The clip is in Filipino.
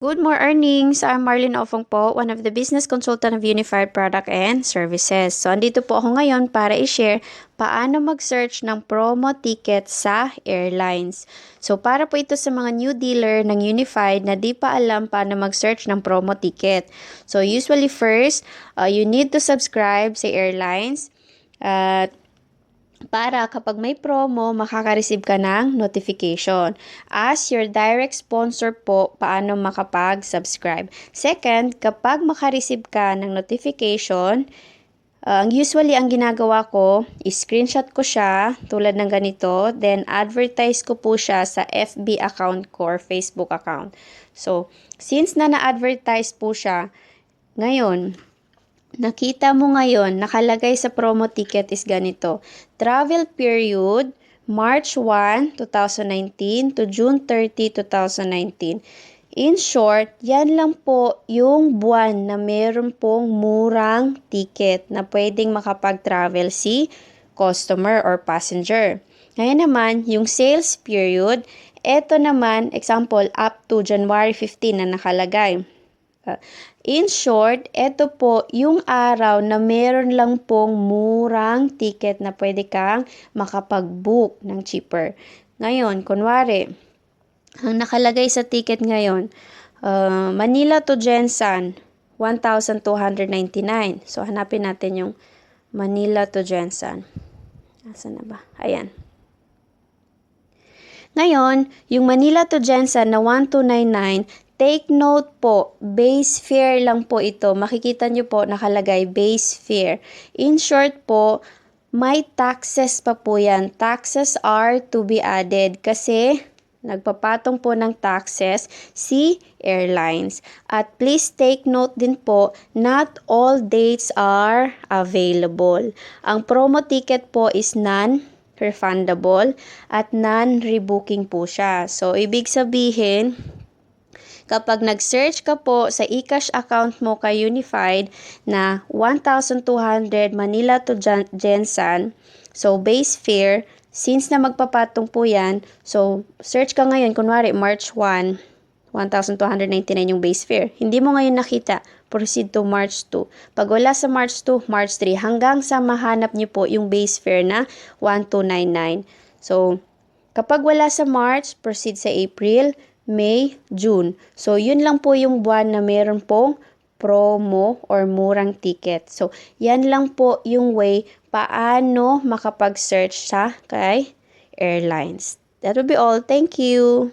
Good morning! So, I'm Marlene Ofong po, one of the business consultant of Unified Product and Services. So, andito po ako ngayon para i-share paano mag-search ng promo ticket sa airlines. So, para po ito sa mga new dealer ng Unified na di pa alam paano mag-search ng promo ticket. So, usually first, uh, you need to subscribe sa airlines. At para kapag may promo, makaka-receive ka ng notification. As your direct sponsor po, paano makapag-subscribe. Second, kapag makareceive ka ng notification, uh, usually ang ginagawa ko, screenshot ko siya tulad ng ganito, then advertise ko po siya sa FB account ko or Facebook account. So, since na na-advertise po siya, ngayon, Nakita mo ngayon, nakalagay sa promo ticket is ganito. Travel period, March 1, 2019 to June 30, 2019. In short, yan lang po yung buwan na meron pong murang ticket na pwedeng makapag-travel si customer or passenger. Ngayon naman, yung sales period, eto naman, example, up to January 15 na nakalagay. In short, ito po yung araw na meron lang pong murang ticket na pwede kang makapag-book ng cheaper. Ngayon, kunwari, ang nakalagay sa ticket ngayon, uh, Manila to Jensen, 1,299. So, hanapin natin yung Manila to Jensen. Nasaan na ba? Ayan. Ngayon, yung Manila to Jensen na 1299, Take note po, base fare lang po ito. Makikita nyo po nakalagay base fare. In short po, may taxes pa po yan. Taxes are to be added kasi nagpapatong po ng taxes si airlines. At please take note din po, not all dates are available. Ang promo ticket po is none refundable at non-rebooking po siya. So, ibig sabihin, kapag nag-search ka po sa eCash account mo kay Unified na 1,200 Manila to Jensen, so base fare, since na magpapatong po yan, so search ka ngayon, kunwari March 1, 1,299 yung base fare. Hindi mo ngayon nakita, proceed to March 2. Pag wala sa March 2, March 3, hanggang sa mahanap niyo po yung base fare na 1,299. So, kapag wala sa March, proceed sa April, May, June. So, yun lang po yung buwan na meron pong promo or murang ticket. So, yan lang po yung way paano makapag-search sa kay airlines. That will be all. Thank you!